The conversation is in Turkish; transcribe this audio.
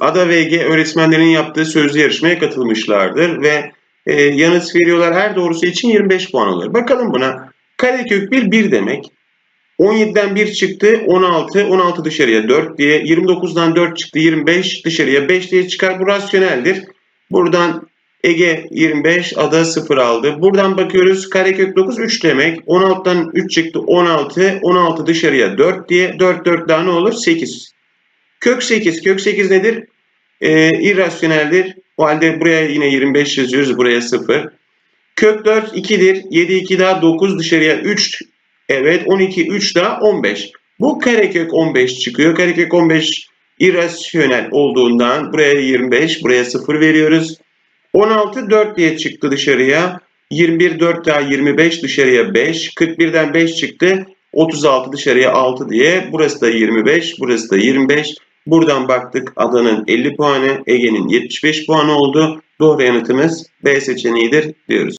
Ada ve Ege öğretmenlerin yaptığı sözlü yarışmaya katılmışlardır ve e, yanıt veriyorlar. Her doğrusu için 25 puan alıyor. Bakalım buna. Karekök 1 1 demek. 17'den 1 çıktı 16, 16 dışarıya 4 diye, 29'dan 4 çıktı 25 dışarıya 5 diye çıkar. Bu rasyoneldir. Buradan Ege 25, Ada 0 aldı. Buradan bakıyoruz karekök 9 3 demek. 16'dan 3 çıktı 16, 16 dışarıya 4 diye. 4 4 daha ne olur? 8. Kök 8, kök 8 nedir? Ee, irrasyoneldir. O halde buraya yine 25 yazıyoruz, buraya 0. Kök 4 2'dir. 7 2 daha 9 dışarıya 3 Evet 12 3 daha 15. Bu karekök 15 çıkıyor. Karekök 15 irrasyonel olduğundan buraya 25 buraya 0 veriyoruz. 16 4 diye çıktı dışarıya. 21 4 daha 25 dışarıya 5. 41'den 5 çıktı. 36 dışarıya 6 diye. Burası da 25 burası da 25. Buradan baktık Adanın 50 puanı, Ege'nin 75 puanı oldu. Doğru yanıtımız B seçeneğidir diyoruz.